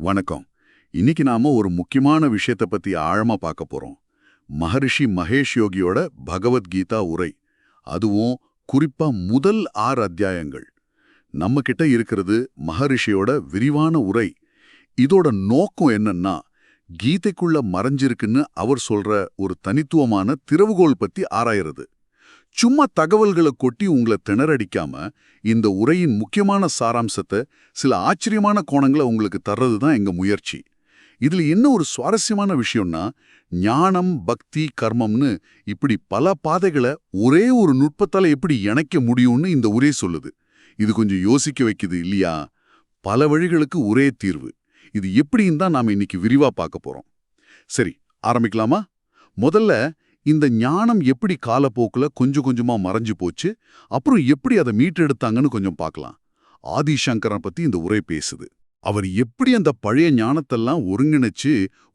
வணக்கம். இன்னைக்கு நாம ஒரு முக்கியமான விஷயத்தை பத்தி ஆழமா பார்க்க போறோம். மகரிஷி மகேஷ் யோகியோட பகவத்கீதா உரை. அதுவும் குறிப்பா முதல் ஆறு அத்தியாயங்கள். நம்ம கிட்ட இருக்கிறது மகரிஷியோட விரிவான உரை. இதோட நோக்கம் என்னன்னா கீதைக்குள்ள மறைஞ்சிருக்குன்னு அவர் சொல்ற ஒரு தனித்துவமான திறவுகோல் பத்தி ஆராயறது. சும்மா தகவல்களை கொட்டி உங்களை திணறடிக்காம இந்த உரையின் முக்கியமான சாராம்சத்தை சில ஆச்சரியமான கோணங்களை உங்களுக்கு தர்றது தான் எங்க முயற்சி. இதுல என்ன ஒரு சுவாரஸ்யமான விஷயம்னா ஞானம் பக்தி கர்மம்னு இப்படி பல பாதைகளை ஒரே ஒரு நுட்பத்தால எப்படி இணைக்க முடியும்னு இந்த உரை சொல்லுது. இது கொஞ்சம் யோசிக்க வைக்குது இல்லையா? பல வழிகளுக்கு ஒரே தீர்வு. இது எப்படின்னு தான் நாம இன்னைக்கு விரிவா பார்க்க போறோம். சரி ஆரம்பிக்கலாமா? முதல்ல இந்த ஞானம் எப்படி காலப்போக்குல கொஞ்சம் கொஞ்சமா மறைஞ்சு போச்சு அப்புறம் எப்படி அதை மீட்டெடுத்தாங்கன்னு கொஞ்சம் பார்க்கலாம். ஆதிசங்கரன் பத்தி இந்த உரை பேசுது. அவர் எப்படி அந்த பழைய ஞானத்தெல்லாம் ஒருங்கிணைச்சு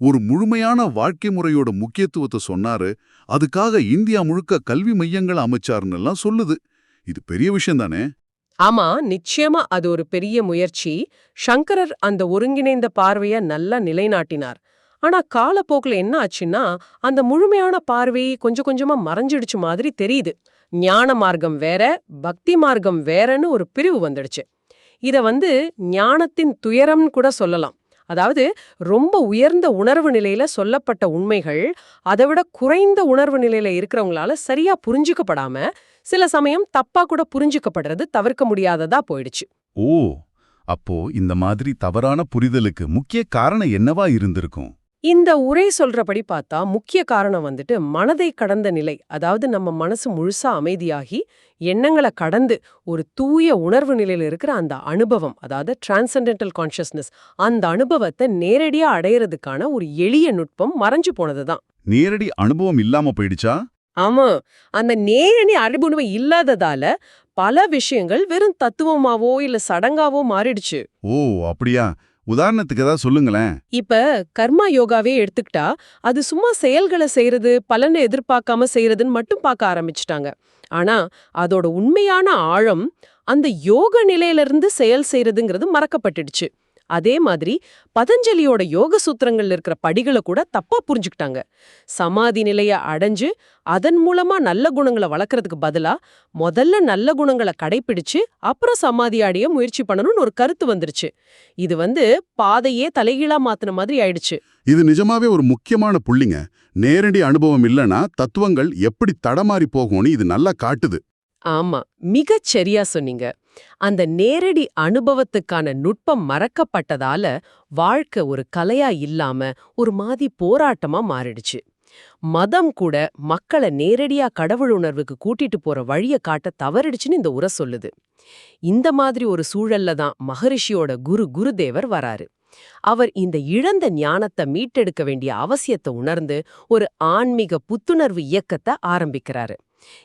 ஒரு முழுமையான வாழ்க்கை முறையோட முக்கியத்துவத்தை சொன்னாரு அதுக்காக இந்தியா முழுக்க கல்வி மையங்களை அமைச்சாருன்னு எல்லாம் சொல்லுது. இது பெரிய விஷயம் தானே? ஆமா நிச்சயமா அது ஒரு பெரிய முயற்சி. சங்கரர் அந்த ஒருங்கிணைந்த பார்வைய நல்லா நிலைநாட்டினார். ஆனா காலப்போக்குல என்ன ஆச்சுன்னா அந்த முழுமையான பார்வை கொஞ்சம் கொஞ்சமா மறைஞ்சிடுச்சு மாதிரி தெரியுது. ஞான மார்க்கம் வேற பக்தி மார்க்கம் வேறன்னு ஒரு பிரிவு வந்துடுச்சு. இத வந்து ஞானத்தின் துயரம்னு கூட சொல்லலாம். அதாவது ரொம்ப உயர்ந்த உணர்வு நிலையில சொல்லப்பட்ட உண்மைகள் அதை விட குறைந்த உணர்வு நிலையில இருக்கிறவங்களால சரியா புரிஞ்சுக்கப்படாம சில சமயம் தப்பா கூட புரிஞ்சுக்கப்படுறது தவிர்க்க முடியாததா போயிடுச்சு. ஓ! அப்போ இந்த மாதிரி தவறான புரிதலுக்கு முக்கிய காரணம் என்னவா இருந்திருக்கும்? இந்த உரை சொல்றபடி பார்த்தா முக்கிய காரணம் வந்துட்டு மனதை கடந்த நிலை அதாவது நம்ம மனசு முழுசா அமைதியாகி எண்ணங்களை கடந்து ஒரு தூய உணர்வு நிலையில இருக்கிற அந்த அனுபவம் அதாவது டிரான்சென்டென்டல் கான்ஷியஸ்னஸ் அந்த அனுபவத்தை நேரடியா அடையறதுக்கான ஒரு எளிய நுட்பம் மறைஞ்சு போனதுதான் நேரடி அனுபவம் இல்லாம போயிடுச்சா? ஆமா. அந்த நேரடி அனுபவம் இல்லாததால பல விஷயங்கள் வெறும் தத்துவமாவோ இல்ல சடங்காவோ மாறிடுச்சு. ஓ அப்படியா? உதாரணத்துக்கு ஏதாவது சொல்லுங்களேன். இப்ப கர்மா யோகாவே எடுத்துக்கிட்டா அது சும்மா செயல்களை செய்யறது பலனை எதிர்பார்க்காம செய்யறதுன்னு மட்டும் பார்க்க ஆரம்பிச்சிட்டாங்க. ஆனா அதோட உண்மையான ஆழம் அந்த யோக நிலையிலிருந்து செயல் செய்யறதுங்கிறது மறக்கப்பட்டுடுச்சு. அதே மாதிரி பதஞ்சலியோட யோக சூத்திரங்கள்ல இருக்கிற படிகளை கூட தப்பா புரிஞ்சுக்கிட்டாங்க. சமாதி நிலைய அடைஞ்சு அதன் மூலமா நல்ல குணங்களை வளர்க்கறதுக்கு பதிலா முதல்ல நல்ல குணங்களை கடைப்பிடிச்சு அப்புறம் சமாதி அடைய முயற்சி பண்ணணும்னு ஒரு கருத்து வந்துருச்சு. இது வந்து பாதையே தலைகீழா மாத்தின மாதிரி ஆயிடுச்சு. இது நிஜமாவே ஒரு முக்கியமான புள்ளிங்க. நேரடி அனுபவம் இல்லனா தத்துவங்கள் எப்படி தடமாறி போகும்னு இது நல்லா காட்டுது. ஆமா மிகச் சரியா சொன்னீங்க. அந்த நேரடி அனுபவத்துக்கான நுட்பம் மறக்கப்பட்டதால வாழ்க்கை ஒரு கலையா இல்லாம ஒரு மாதிரி போராட்டமா மாறிடுச்சு. மதம் கூட மக்களை நேரடியா கடவுள் உணர்வுக்கு கூட்டிட்டு போற வழிய காட்ட தவறிடுச்சுன்னு இந்த உரை சொல்லுது. இந்த மாதிரி ஒரு சூழல்ல தான் மகரிஷியோட குரு குருதேவர் வராரு. அவர் இந்த இழந்த ஞானத்தை மீட்டெடுக்க வேண்டிய அவசியத்தை உணர்ந்து ஒரு ஆன்மீக புத்துணர்வு இயக்கத்தை ஆரம்பிக்கிறாரு.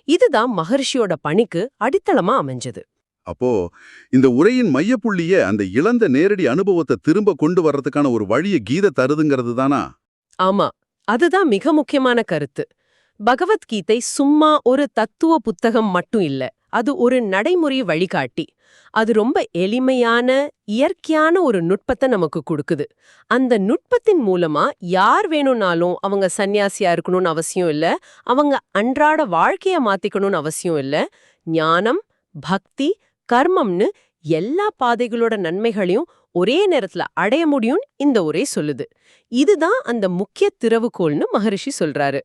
இதுதான் மகர்ஷியோட பணிக்கு அடித்தளமா அமைஞ்சது. அப்போ இந்த உரையின் மையப்புள்ளிய அந்த இழந்த நேரடி அனுபவத்தை திரும்ப கொண்டு வர்றதுக்கான ஒரு வழியை கீதை தருதுங்கிறது தானா? ஆமா. அதுதான் மிக முக்கியமான கருத்து. பகவத்கீதை சும்மா ஒரு தத்துவ புத்தகம் மட்டும் இல்ல. அது ஒரு நடைமுறை வழிகாட்டி. அது ரொம்ப எளிமையான இயற்கையான ஒரு நுட்பத்தை நமக்கு கொடுக்குது. அந்த நுட்பத்தின் மூலமா யார் வேணும்னாலும் அவங்க சன்னியாசியா இருக்கணும்னு அவசியம் இல்ல. அவங்க அன்றாட வாழ்க்கைய மாத்திக்கணும்னு அவசியம் இல்ல. ஞானம் பக்தி கர்மம்னு எல்லா பாதைகளோட நன்மைகளையும் ஒரே நேரத்துல அடைய முடியும்னு இந்த உரை சொல்லுது. இதுதான் அந்த முக்கிய திறவுகோல்னு மகரிஷி சொல்றாரு.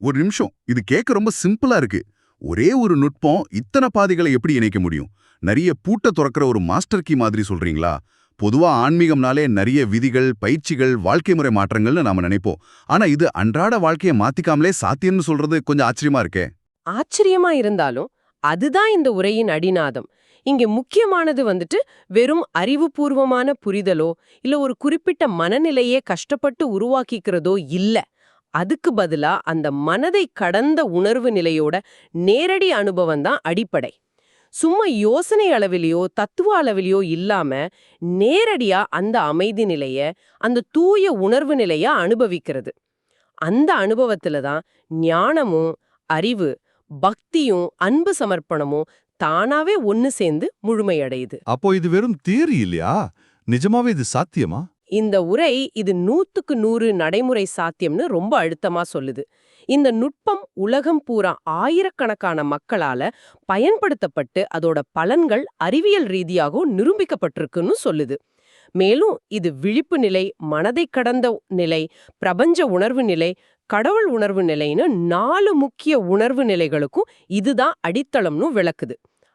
ஒரு நிமிஷம். இது கேட்க ரொம்ப சிம்பிளா இருக்கு. ஒரே ஒரு நுட்பம் இத்தனை பாதைகளை எப்படி இணைக்க முடியும்? நிறைய பூட்ட துறக்கிற ஒரு மாஸ்டர் கீ மாதிரி சொல்றீங்களா? பொதுவா ஆன்மீகம்னாலே நிறைய விதிகள் பயிற்சிகள் வாழ்க்கை முறை மாற்றங்கள்னு நாம நினைப்போம். ஆனா இது அன்றாட வாழ்க்கையை மாத்திக்காமலே சாத்தியம்னு சொல்றது கொஞ்சம் ஆச்சரியமா இருக்கே. ஆச்சரியமா இருந்தாலும் அதுதான் இந்த உரையின் அடிநாதம். இங்க முக்கியமானது வந்துட்டு வெறும் அறிவுபூர்வமான புரிதலோ இல்ல ஒரு குறிப்பிட்ட மனநிலையே கஷ்டப்பட்டு உருவாக்கிக்கிறதோ இல்ல. அதுக்கு பதிலா அந்த மனதை கடந்த உணர்வு நிலையோட நேரடி அனுபவம் தான் அடிப்படை. சும்மா யோசனை அளவிலேயோ தத்துவ அளவிலேயோ இல்லாம நேரடியா அந்த அமைதி நிலைய அந்த தூய உணர்வு நிலைய அனுபவிக்கிறது. அந்த அனுபவத்துல தான் ஞானமும் அறிவு பக்தியும் அன்பு சமர்ப்பணமும் தானாவே ஒன்னு சேர்ந்து முழுமையடையுது. அப்போ இது வெறும் தியரி இல்லையா? நிஜமாவே இது சாத்தியமா? இந்த உரை இது நூத்துக்கு நூறு நடைமுறை சாத்தியம்னு ரொம்ப அழுத்தமா சொல்லுது. இந்த நுட்பம் உலகம் பூரா ஆயிரக்கணக்கான மக்களால பயன்படுத்தப்பட்டு அதோட பலன்கள் அறிவியல் ரீதியாகவும் நிரூபிக்கப்பட்டிருக்குன்னு சொல்லுது. மேலும் இது விழிப்பு நிலை மனதை கடந்த நிலை பிரபஞ்ச உணர்வு நிலை கடவுள் உணர்வு நிலைன்னு நாலு முக்கிய உணர்வு நிலைகளுக்கும் இதுதான் அடித்தளம்னு விளக்குது.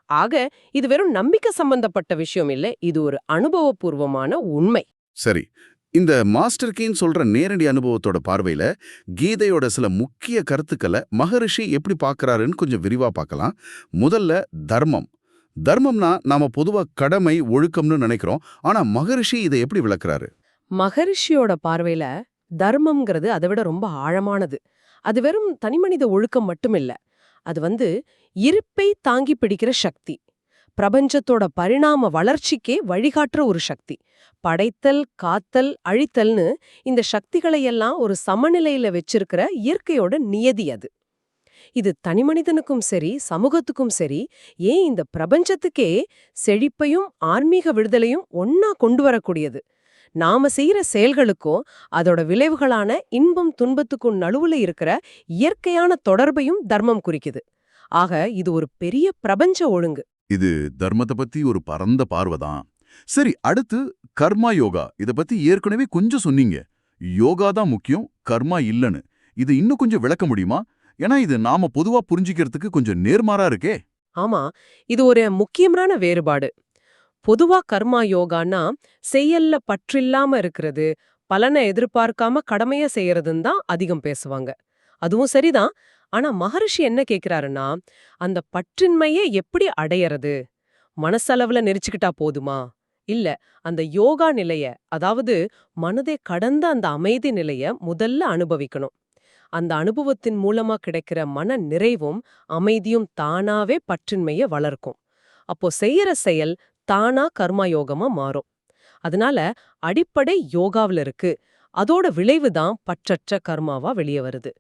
ஆக இது வெறும் நம்பிக்கை சம்பந்தப்பட்ட விஷயம் இல்ல இது ஒரு அனுபவபூர்வமான உண்மை. சரி இந்த மாஸ்டர் கீன் சொல்ற நேரடி அனுபவத்தோட பார்வையில கீதையோட சில முக்கிய கருத்துக்களை மகரிஷி எப்படி பார்க்கறாருன்னு கொஞ்சம் விரிவா பார்க்கலாம். முதல்ல தர்மம். தர்மம்னா நாம பொதுவா கடமை ஒழுக்கம்னு நினைக்கிறோம். ஆனா மகரிஷி இதை எப்படி விளக்குறாரு? மகரிஷியோட பார்வையில தர்மம்ங்கிறது அதை விட ரொம்ப ஆழமானது. அது வெறும் தனிமனித ஒழுக்கம் மட்டுமில்ல. அது வந்து இருப்பை தாங்கி பிடிக்கிற சக்தி. பிரபஞ்சத்தோட பரிணாம வளர்ச்சிக்கே வழிகாட்டுற ஒரு சக்தி. படைத்தல் காத்தல் அழித்தல்னு இந்த சக்திகளையெல்லாம் ஒரு சமநிலையில வச்சிருக்கிற இயற்கையோட நியதி அது. இது தனிமனிதனுக்கும் சரி சமூகத்துக்கும் சரி ஏன் இந்த பிரபஞ்சத்துக்கே செழிப்பையும் ஆன்மீக விடுதலையும் ஒன்னா கொண்டு வரக்கூடியது? நாம செய்யற செயல்களுக்கும் அதோட விளைவுகளான இன்பம் துன்பத்துக்கும் நடுவுல இருக்கிற இயற்கையான தொடர்பையும் தர்மம் குறிக்குது. ஆக இது ஒரு பெரிய பிரபஞ்ச ஒழுங்கு. இது தர்மத்தை பத்தி ஒரு பரந்த பார்வைதான் சரி அடுத்து கர்மா யோகா. இத பத்தி ஏற்கனவே கொஞ்சம் சொன்னீங்க. யோகா தான் முக்கியம் கர்மா இல்லன்னு. இது இன்னும் கொஞ்சம் விளக்க முடியுமா? ஏன்னா இது நாம பொதுவா புரிஞ்சிக்கிறதுக்கு கொஞ்சம் நேர்மாறா இருக்கே. ஆமா இது ஒரு முக்கியமான வேறுபாடு. பொதுவா கர்மா யோகானா செயல்ல பற்றில்லாம இருக்கிறது பலனை எதிர்பார்க்காம கடமைய செய்யறதுன்னு தான் அதிகம் பேசுவாங்க. அதுவும் சரிதான். ஆனா மகரிஷி என்ன கேக்குறாருன்னா அந்த பற்றின்மையை எப்படி அடையறது? மனசளவுல நெரிச்சுக்கிட்டா போதுமா? இல்ல அந்த யோகா நிலைய அதாவது மனதை கடந்த அந்த அமைதி நிலைய முதல்ல அனுபவிக்கணும். அந்த அனுபவத்தின் மூலமா கிடைக்கிற மன நிறைவும் அமைதியும் தானாவே பற்றின்மைய வளர்க்கும். அப்போ செய்யற செயல் தானா கர்மா யோகமா மாறும். அதனால அடிப்படை யோகாவுல இருக்கு. அதோட விளைவு தான் பற்றற்ற கர்மாவா வெளியே வருது.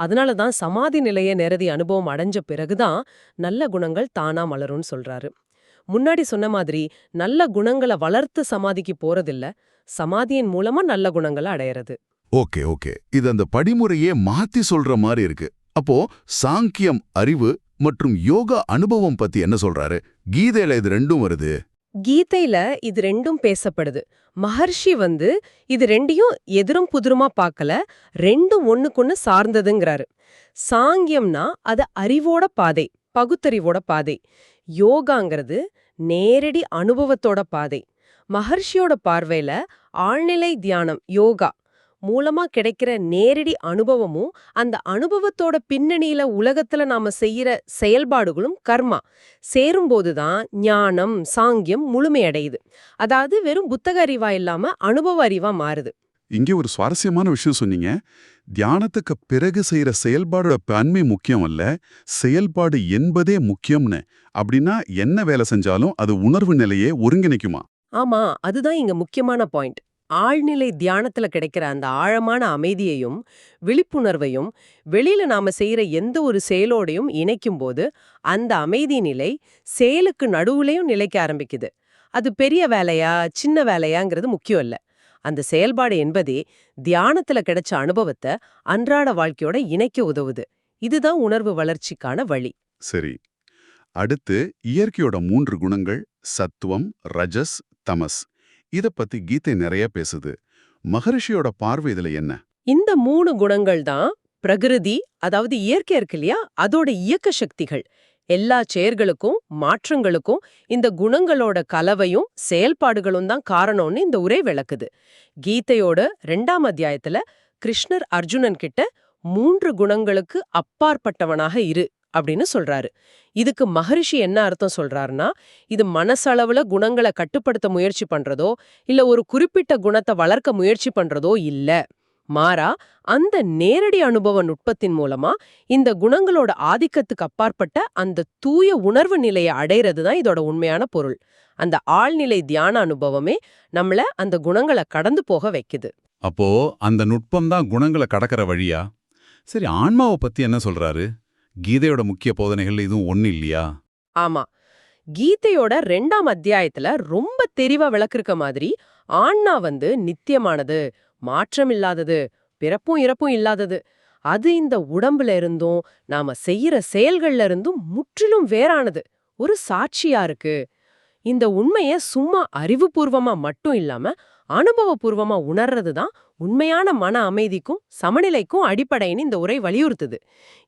அதனால தான் சமாதி நிலைய நேரடி அனுபவம் அடைஞ்ச பிறகுதான் நல்ல குணங்கள் தானா மலரும்னு சொல்றாரு. முன்னாடி சொன்ன மாதிரி நல்ல குணங்களை வளர்த்து சமாதிக்கு போறதில்ல. சமாதியின் மூலமா நல்ல குணங்களை அடையறது. Okay okay. இது அந்த படிமுறையே மாத்தி சொல்ற மாதிரி இருக்கு. அப்போ சாங்கியம் அறிவு மற்றும் யோகா அனுபவம் பத்தி என்ன சொல்றாரு? கீதையில இது ரெண்டும் வருது. கீதையில இது ரெண்டும் பேசப்படுது. மகர்ஷி வந்து இது ரெண்டையும் எதிரும் புதிருமா பார்க்கல ரெண்டும் ஒண்ணுக்குன்னு சார்ந்ததுங்கிறாரு. சாங்கியம்னா அது அறிவோட பாதை பகுத்தறிவோட பாதை. யோகாங்கிறது நேரடி அனுபவத்தோட பாதை. மகர்ஷியோட பார்வையில ஆழ்நிலை தியானம் யோகா மூலமா கிடைக்கிற நேரடி அனுபவமும் அந்த அனுபவத்தோட பின்னணியில உலகத்துல நாம செய்யற செயல்பாடுகளும் கர்மா. சேரும்போதுதான் ஞானம் சாங்கியம் முழுமையடையுது. அதாவது வெறும் புத்தக அறிவா இல்லாம அனுபவ அறிவா மாறுது. இங்கே ஒரு சுவாரஸ்யமான விஷயம் சொன்னீங்க. தியானத்துக்கு பிறகு செய்யற செயல்பாடோட தன்மை முக்கியம் அல்ல செயல்பாடு என்பதே முக்கியம்னு. அப்படின்னா என்ன வேலை செஞ்சாலும் அது உணர்வு நிலையே ஒருங்கிணைக்குமா? ஆமா அதுதான் இங்க முக்கியமான பாயிண்ட். ஆழ்நிலை தியானத்துல கிடைக்கிற அந்த ஆழமான அமைதியையும் விழிப்புணர்வையும் வெளியில நாம செய்யற எந்த ஒரு செயலோடையும் இணைக்கும் போது அந்த அமைதி நிலை செயலுக்கு நடுவுலயும் நிலைக்க ஆரம்பிக்குது. அது பெரிய வேலையா சின்ன வேலையாங்கிறது முக்கியம் இல்ல. அந்த செயல்பாடு என்பதே தியானத்துல கிடைச்ச அனுபவத்தை அன்றாட வாழ்க்கையோட இணைக்க உதவுது. இதுதான் உணர்வு வளர்ச்சிக்கான வழி. சரி. அடுத்து இயற்கையோட மூன்று குணங்கள் சத்துவம் ரஜஸ் தமஸ். இத பத்தி கீதை நிறைய பேசுது. மகரிஷியோட பார்வை இதுல என்ன? இந்த மூணு குணங்கள் தான் பிரகிருதி அதாவது இயற்கை இருக்கு இல்லையா? அதோட இயக்க சக்திகள். எல்லா செயர்களுக்கும் மாற்றங்களுக்கும் இந்த குணங்களோட கலவையும் செயல்பாடுகளும் தான் காரணம்னு இந்த உரை விளக்குது. கீதையோட ரெண்டாம் அத்தியாயத்துல கிருஷ்ணர் அர்ஜுனன் கிட்ட மூன்று குணங்களுக்கு அப்பாற்பட்டவனாக இரு. அப்படின்னு சொல்றாரு. இதுக்கு மகரிஷி என்ன அர்த்தம் சொல்றாருன்னா இது மனசளவுல குணங்களை கட்டுப்படுத்த முயற்சி பண்றதோ இல்ல ஒரு குறிப்பிட்ட குணத்தை வளர்க்க முயற்சி பண்றதோ இல்ல. மாறா அந்த நேரடி அனுபவ நுட்பத்தின் மூலமா இந்த குணங்களோட ஆதிக்கத்துக்கு அப்பாற்பட்ட அந்த தூய உணர்வு நிலையை அடையிறது தான் இதோட உண்மையான பொருள். அந்த ஆழ்நிலை தியான அனுபவமே நம்மள அந்த குணங்களை கடந்து போக வைக்குது. அப்போ அந்த நுட்பம் தான் குணங்களை கடக்கிற வழியா? சரி ஆன்மாவை பத்தி என்ன சொல்றாரு? கீதையோட முக்கிய போதனைகள் இதுவும் ஒண்ணு இல்லையா? ஆமா. கீதையோட ரெண்டாம் அத்தியாயத்துல ரொம்ப தெளிவா விளக்கிருக்க மாதிரி ஆன்மா வந்து நித்தியமானது மாற்றம் இல்லாதது பிறப்பும் இறப்பும் இல்லாதது. அது இந்த உடம்புல இருந்தும் நாம செய்யற செயல்கள்ல இருந்தும் முற்றிலும் வேறானது. ஒரு சாட்சியா இருக்கு. இந்த உண்மைய சும்மா அறிவுபூர்வமா மட்டும் இல்லாம அனுபவபூர்வமா உணர்றது தான் உண்மையான மன அமைதிக்கும் சமநிலைக்கும் அடிப்படைன்னு இந்த உரை வலியுறுத்துது.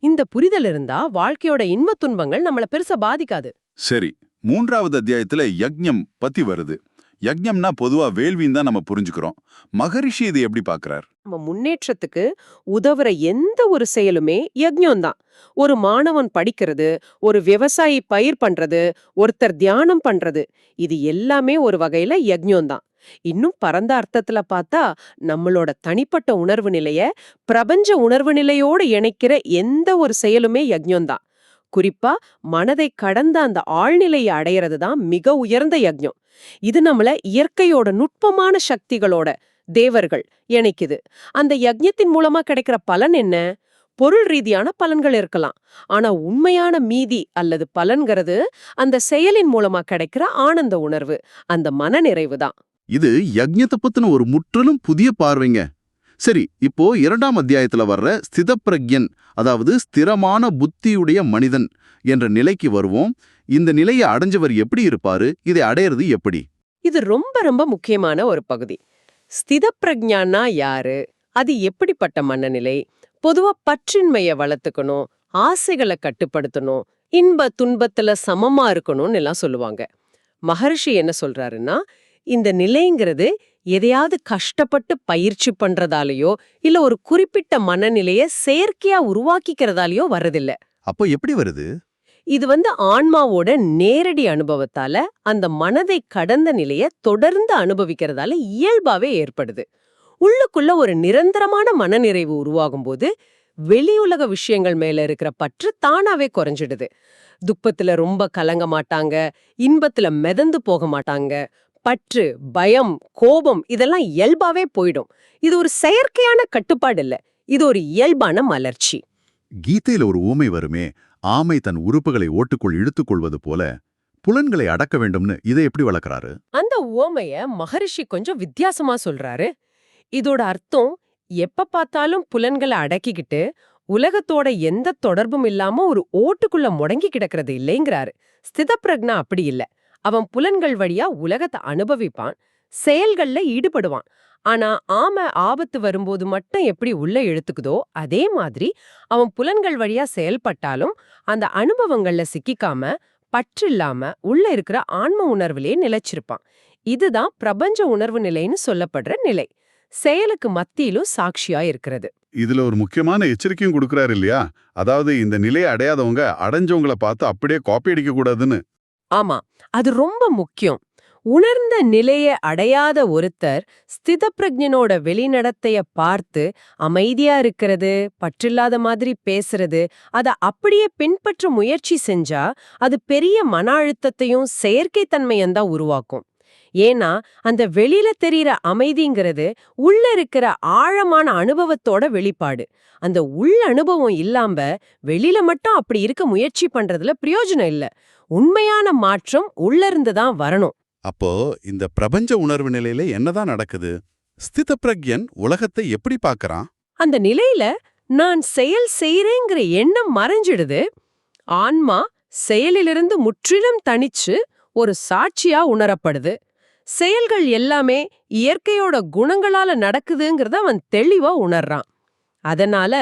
இந்த புரிதல் இருந்தா வாழ்க்கையோட இன்பத் துன்பங்கள் நம்மள பெருசா பாதிக்காது. சரி மூன்றாவது அத்தியாயத்துல யக்ஞம் பத்தி வருது. யக்ஞம்னா பொதுவா வேள்வின்னு தான் நம்ம புரிஞ்சுக்கிறோம். மகரிஷி இதை எப்படி பார்க்கறார் நம்ம முன்னேற்றத்துக்கு உதவுற எந்த ஒரு செயலுமே யஜ்ஞம் தான். ஒரு மாணவன் படிக்கிறது ஒரு விவசாயி பயிர் பண்றது ஒருத்தர் தியானம் பண்றது இது எல்லாமே ஒரு வகையில யஜ்ஞம் தான். இன்னும் பரந்த அர்த்தத்துல பார்த்தா நம்மளோட தனிப்பட்ட உணர்வு நிலைய பிரபஞ்ச உணர்வு நிலையோடு இணைக்கிற எந்த ஒரு செயலுமே யஜ்யம்தான் குறிப்பா மனதை கடந்த அந்த ஆழ்நிலையை அடையிறது தான் மிக உயர்ந்த யஜ்யம் இது நம்மள இயற்கையோட நுட்பமான சக்திகளோட தேவர்கள் இணைக்குது. அந்த யஜ்யத்தின் மூலமா கிடைக்கிற பலன் என்ன? பொருள் ரீதியான பலன்கள் இருக்கலாம். ஆனா உண்மையான மீதி அல்லது பலன்கிறது அந்த செயலின் மூலமா கிடைக்கிற ஆனந்த உணர்வு அந்த மனநிறைவு தான். இது யக்ஞத்தை பத்தின ஒரு முற்றிலும் புதிய பார்வைங்க. சரி இப்போ இரண்டாம் அத்தியாயத்துல வர்ற ஸ்திதப்பிரக்யன் அதாவது ஸ்திரமான புத்தியுடைய மனிதன் என்ற நிலைக்கு வருவோம். இந்த நிலையை அடைஞ்சவர் எப்படி இருப்பாரு? இதை அடையிறது எப்படி? இது ரொம்ப ரொம்ப முக்கியமான ஒரு பகுதி. ஸ்திதப்பிரஜான்னா யாரு? அது எப்படிப்பட்ட மனநிலை? பொதுவா பற்றின்மைய வளர்த்துக்கணும் ஆசைகளை கட்டுப்படுத்தணும் இன்ப துன்பத்துல சமமா இருக்கணும்னு எல்லாம் சொல்லுவாங்க. மகர்ஷி என்ன சொல்றாருன்னா இந்த நிலைங்கிறது எதையாவது கஷ்டப்பட்டு பயிற்சி பண்றதாலேயோ இல்ல ஒரு குறிப்பிட்ட மனநிலைய செயற்கையா உருவாக்கிக்கிறதாலேயோ வர்றதில்ல. அப்போ எப்படி வருது? இது வந்து ஆன்மாவோட நேரடி அனுபவத்தால அந்த மனதை கடந்த நிலைய தொடர்ந்து அனுபவிக்கிறதால இயல்பாவே ஏற்படுது. உள்ளுக்குள்ள ஒரு நிரந்தரமான மனநிறைவு உருவாகும் போது வெளியுலக விஷயங்கள் மேல இருக்கிற பற்று தானாவே குறைஞ்சிடுது. துக்கத்துல ரொம்ப கலங்க மாட்டாங்க இன்பத்துல மிதந்து போக மாட்டாங்க பற்று பயம் கோபம் இதெல்லாம் இயல்பாவே போயிடும். இது ஒரு செயற்கையான கட்டுப்பாடு இல்ல. இது ஒரு இயல்பான மலர்ச்சி. கீதையில ஒரு ஊமை வருமே ஆமை தன் உறுப்புகளை ஓட்டுக்குள் இழுத்துக்கொள்வது போல புலன்களை அடக்க வேண்டும்னு இதை எப்படி வளர்க்கறாரு? அந்த உவமைய மகரிஷி கொஞ்சம் வித்தியாசமா சொல்றாரு. இதோட அர்த்தம் எப்ப பார்த்தாலும் புலன்களை அடக்கிக்கிட்டு உலகத்தோட எந்த தொடர்பும் இல்லாம ஒரு ஓட்டுக்குள்ள முடங்கி கிடக்கிறது இல்லைங்கிறாரு. ஸ்திதப்பிரக்னா அப்படி இல்ல. அவன் புலன்கள் வழியா உலகத்தை அனுபவிப்பான் செயல்கள்ல ஈடுபடுவான். ஆனா ஆம ஆபத்து வரும்போது மட்டும் எப்படி உள்ள எழுத்துக்குதோ அதே மாதிரி அவன் புலன்கள் வழியா செயல்பட்டாலும் அந்த அனுபவங்கள்ல சிக்கிக்காம பற்றில்லாம உள்ள இருக்கிற ஆன்ம உணர்விலே நிலைச்சிருப்பான். இதுதான் பிரபஞ்ச உணர்வு நிலைன்னு சொல்லப்படுற நிலை. செயலுக்கு மத்தியிலும் சாட்சியா இருக்கிறது. இதுல ஒரு முக்கியமான எச்சரிக்கையும் கொடுக்கறாரு இல்லையா? அதாவது இந்த நிலையை அடையாதவங்க அடைஞ்சவங்கள பார்த்து அப்படியே காப்பி அடிக்க கூடாதுன்னு ஆமா அது ரொம்ப முக்கியம். உணர்ந்த நிலைய அடையாத ஒருத்தர் ஸ்திதப்பிரஜனோட வெளிநடத்தைய பார்த்து அமைதியா இருக்கிறது பற்றில்லாத மாதிரி பேசுறது அத அப்படியே பின்பற்ற முயற்சி செஞ்சா அது பெரிய மன அழுத்தத்தையும் செயற்கைத்தன்மையும் தான் உருவாக்கும். ஏன்னா அந்த வெளியில தெரியற அமைதிங்கிறது உள்ள இருக்கிற ஆழமான அனுபவத்தோட வெளிப்பாடு. அந்த உள் அனுபவம் இல்லாம வெளியில மட்டும் அப்படி இருக்க முயற்சி பண்றதுல பிரயோஜனம் இல்ல. உண்மையான மாற்றம் உள்ள இருந்து தான் வரணும். அப்போ இந்த பிரபஞ்ச உணர்வு நிலையில என்னதான் நடக்குது? ஸ்தித பிரக்யன் உலகத்தை எப்படி பார்க்கறான்? அந்த நிலையில நான் செயல் செய்றேங்கிற எண்ணம் மறைஞ்சிடுது. ஆன்மா செயலிலிருந்து முற்றிலும் தனிச்சு ஒரு சாட்சியா உணரப்படுது. செயல்கள் எல்லாமே இயற்கையோட குணங்களால நடக்குதுங்கிறத அவன் தெளிவா உணர்றான். அதனால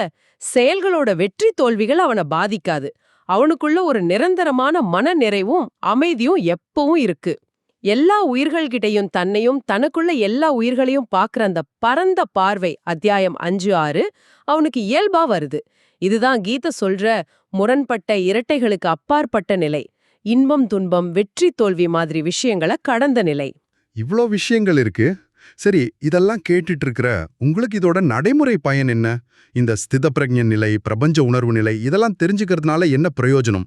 செயல்களோட வெற்றி தோல்விகள் அவனை பாதிக்காது. அவனுக்குள்ள ஒரு நிரந்தரமான மன நிறைவும் அமைதியும் எப்பவும் இருக்கு. எல்லா உயிர்கள்கிட்டயும் தன்னையும் தனக்குள்ள எல்லா உயிர்களையும் பார்க்கற அந்த பரந்த பார்வை அத்தியாயம் அஞ்சு ஆறு அவனுக்கு இயல்பா வருது. இதுதான் கீத சொல்ற முரண்பட்ட இரட்டைகளுக்கு அப்பாற்பட்ட நிலை. இன்பம் துன்பம் வெற்றி தோல்வி மாதிரி விஷயங்களை கடந்த நிலை. இவ்ளோ விஷயங்கள் இருக்கு. சரி இதெல்லாம் கேட்டுட்டு இருக்கிற உங்களுக்கு இதோட நடைமுறை பயன் என்ன? இந்த ஸ்திதப்பிரஜ்ஞ நிலை பிரபஞ்ச உணர்வு நிலை இதெல்லாம் தெரிஞ்சுக்கிறதுனால என்ன பிரயோஜனம்?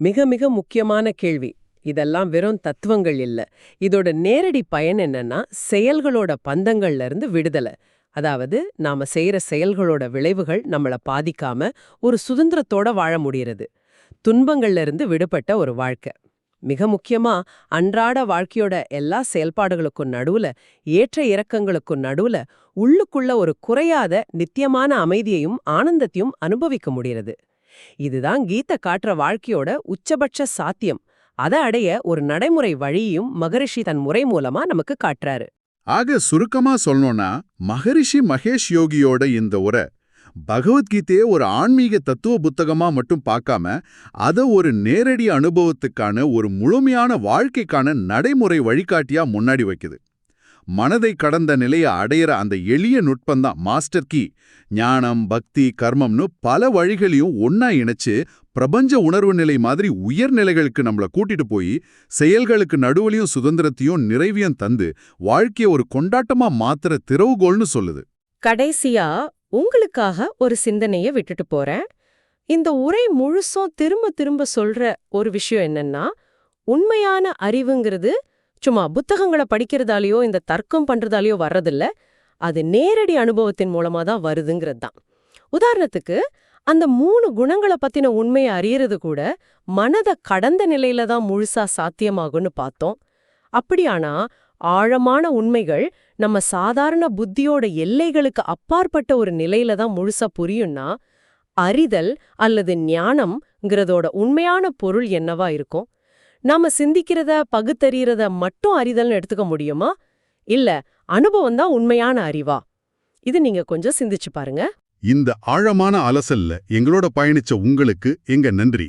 மிக மிக முக்கியமான கேள்வி. இதெல்லாம் வெறும் தத்துவங்கள் இல்ல. இதோட நேரடி பயன் என்னன்னா செயல்களோட பந்தங்கள்ல இருந்து விடுதலை. அதாவது நாம செய்யற செயல்களோட விளைவுகள் நம்மள பாதிக்காம ஒரு சுதந்திரத்தோட வாழ முடியறது. துன்பங்கள்ல இருந்து விடுபட்ட ஒரு வாழ்க்கை. மிக முக்கியமா அன்றாட வாழ்க்கையோட எல்லா செயல்பாடுகளுக்கும் நடுவுல ஏற்ற இறக்கங்களுக்கும் நடுவுல உள்ளுக்குள்ள ஒரு குறையாத நித்தியமான அமைதியையும் ஆனந்தத்தையும் அனுபவிக்க முடியறது இதுதான் கீத காட்டுற வாழ்க்கையோட உச்சபட்ச சாத்தியம். அதை அடைய ஒரு நடைமுறை வழியையும் மகரிஷி தன் முறை மூலமா நமக்கு காட்டுறாரு. ஆக சுருக்கமா சொல்லணும்னா மகரிஷி மகேஷ் யோகியோட இந்த உரை பகவத்கீதையை ஒரு ஆன்மீக தத்துவ புத்தகமா மட்டும் பார்க்காம அத ஒரு நேரடி அனுபவத்துக்கான ஒரு முழுமையான வாழ்க்கைக்கான நடைமுறை வழிகாட்டியா முன்னாடி வைக்குது. மனதை கடந்த நிலையை அடையிற அந்த எளிய நுட்பந்தான் மாஸ்டர் கீ. ஞானம் பக்தி கர்மம்னு பல வழிகளையும் ஒன்னா இணைச்சு பிரபஞ்ச உணர்வு நிலை மாதிரி உயர்நிலைகளுக்கு நம்மள கூட்டிட்டு போய் செயல்களுக்கு நடுவுலையும் சுதந்திரத்தையும் நிறைவியம் தந்து வாழ்க்கைய ஒரு கொண்டாட்டமா மாத்துற திறவுகோள்னு சொல்லுது. கடைசியா உங்களுக்காக ஒரு சிந்தனைய விட்டுட்டு போறேன். இந்த உரை முழுசும் திரும்ப திரும்ப சொல்ற ஒரு விஷயம் என்னன்னா உண்மையான அறிவுங்கிறது சும்மா புத்தகங்களை படிக்கிறதாலேயோ இந்த தர்க்கம் பண்றதாலயோ வர்றதில்ல. அது நேரடி அனுபவத்தின் மூலமா தான் வருதுங்கிறது தான். உதாரணத்துக்கு அந்த மூணு குணங்களை பத்தின உண்மையை அறியறது கூட மனத கடந்த நிலையில தான் முழுசா சாத்தியமாகும்னு பார்த்தோம். அப்படியானா ஆழமான உண்மைகள் நம்ம சாதாரண புத்தியோட எல்லைகளுக்கு அப்பாற்பட்ட ஒரு நிலையில தான் முழுசா புரியும்னா அறிதல் அல்லது ஞானம்ங்கிறதோட உண்மையான பொருள் என்னவா இருக்கும்? நாம சிந்திக்கிறத பகுத்தறியறத மட்டும் அறிதல்னு எடுத்துக்க முடியுமா? இல்ல அனுபவம் தான் உண்மையான அறிவா? இது நீங்க கொஞ்சம் சிந்திச்சு பாருங்க. இந்த ஆழமான அலசல்ல எங்களோட பயணிச்ச உங்களுக்கு எங்க நன்றி.